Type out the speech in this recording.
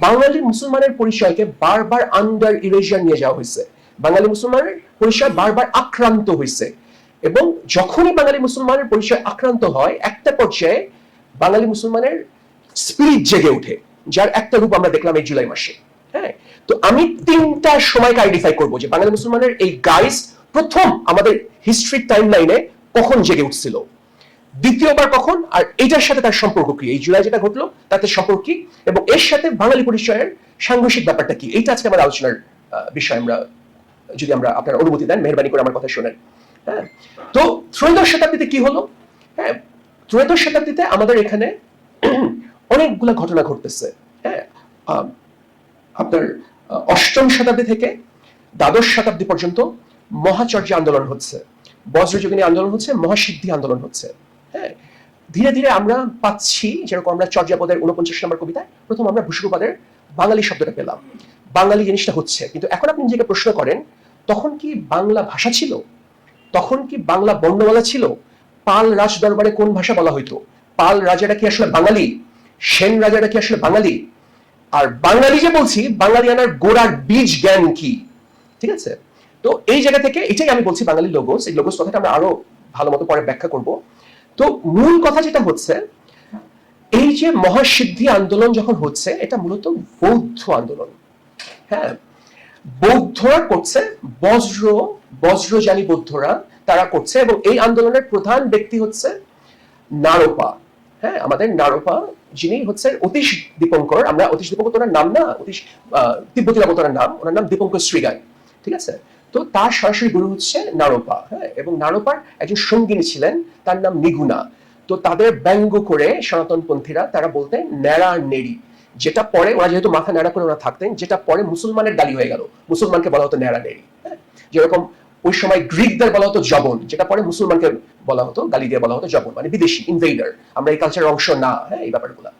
বাঙালি মুসলমানের পরিচয়কে বারবার আন্ডার ইরেজার নিয়ে যাওয়া হয়েছে। বাঙালি মুসলমানের পরিচয় বারবার আক্রান্ত হয়েছে। এবং যখনই বাঙালি মুসলমানের পরিচয় আক্রান্ত হয়, একটা পর্যায়ে বাঙালি মুসলমানের স্পিরিট জেগে ওঠে, যার একটা রূপ আমরা দেখলাম এই জুলাই মাসে। হ্যাঁ? তো আমি তিনটা সময়কে আইডেন্টিফাই করব যে বাঙালি মুসলমানের এই গাইস প্রথম আমাদের হিস্ট্রি টাইম লাইনে কখন জেগে উঠছিল। দ্বিতীয়বার কখন আর এইটার সাথে তার সম্পর্ক কি? এই জুলাই যেটা ঘটলো, তাতে সম্পর্ক কি? এবং এর সাথে বাঙালি পরিচয়ের সাংঘর্ষিক ব্যাপারটা কি? এইটা আজকে আমার আলোচনার বিষয় আমরা, যদি আমরা আপনার অনুমতি দেন, মেহরবানি করে আমার কথা শোনেন। হ্যাঁ? তো ত্রয়োদশ শতাব্দীতে কি হলো? হ্যাঁ ত্রয়োদশ শতাব্দীতে আমাদের এখানে অনেকগুলা ঘটনা ঘটতেছে। হ্যাঁ আপনার অষ্টম শতাব্দী থেকে দ্বাদশ শতাব্দী পর্যন্ত মহাচর্য আন্দোলন হচ্ছে। বজ্রযোগিনী আন্দোলন হচ্ছে, মহাসিদ্ধি আন্দোলন হচ্ছে। হ্যাঁ ধীরে ধীরে আমরা পাচ্ছি, যেরকম আমরা চর্যাপদের উনপঞ্চাশ নম্বর কবিতায় প্রথম আমরা ভূষুপদের বাঙালি শব্দটা পেলাম। বাঙালি জিনিসটা হচ্ছে, কিন্তু এখন আপনি নিজেকে প্রশ্ন করেন, তখন কি বাংলা ভাষা ছিল? তখন কি বাংলা বর্ণমালা ছিল? পাল রাজ দরবারে কোন ভাষা বলা হইতো? পাল রাজারা কি আসলে বাঙালি? সেন রাজারা কি আসলে বাঙালি? আর বাঙালি যে বলছি, বাঙালিয়ানার গোড়ার বীজ জ্ঞান কি? ঠিক আছে? তো এই জায়গা থেকে এটাই আমি বলছি বাঙালি লোগোস এই লোগোস কথাটা আমরা আরও ভালো মতো পরে ব্যাখ্যা করব। তো মূল কথা যেটা হচ্ছে, এই যে মহাসিদ্ধি আন্দোলন যখন হচ্ছে, এটা মূলত বৌদ্ধ আন্দোলন। হ্যাঁ? বৌদ্ধরা করছে, বজ্র বজ্রজানী বৌদ্ধরা তারা করছে এবং এই আন্দোলনের প্রধান ব্যক্তি হচ্ছে নারোপা। হ্যাঁ? আমাদের নারোপা যিনি হচ্ছে অতীশ দীপঙ্কর, আমরা অতীশ দীপঙ্কর ওনার নাম না, অতীশ তিব্বতী রাবতার নাম, ওনার নাম দীপঙ্কর শ্রীগায় ঠিক আছে? তো তার সরাসরি গুরু হচ্ছে নারোপা হ্যাঁ? এবং নারোপার একজন সঙ্গিনী ছিলেন তার নাম নিগুনা। তো তাদের ব্যঙ্গ করে সনাতনপন্থীরা তারা বলতেন ন্যাড়া নেড়ি, যেটা পরে ওরা যেহেতু মাথা ন্যাড়া করে ওরা থাকতেন, যেটা পরে মুসলমানের গালি হয়ে গেল। মুসলমানকে বলা হতো ন্যাড়া নেড়ি হ্যাঁ? যেরকম ওই সময় গ্রিকদের বলা হতো জবন, যেটা পরে মুসলমানকে বলা হতো, গালি দিয়ে বলা হতো জবন মানে বিদেশি ইনভেডার আমরা এই কালচারের অংশ না হ্যাঁ এই ব্যাপারগুলো।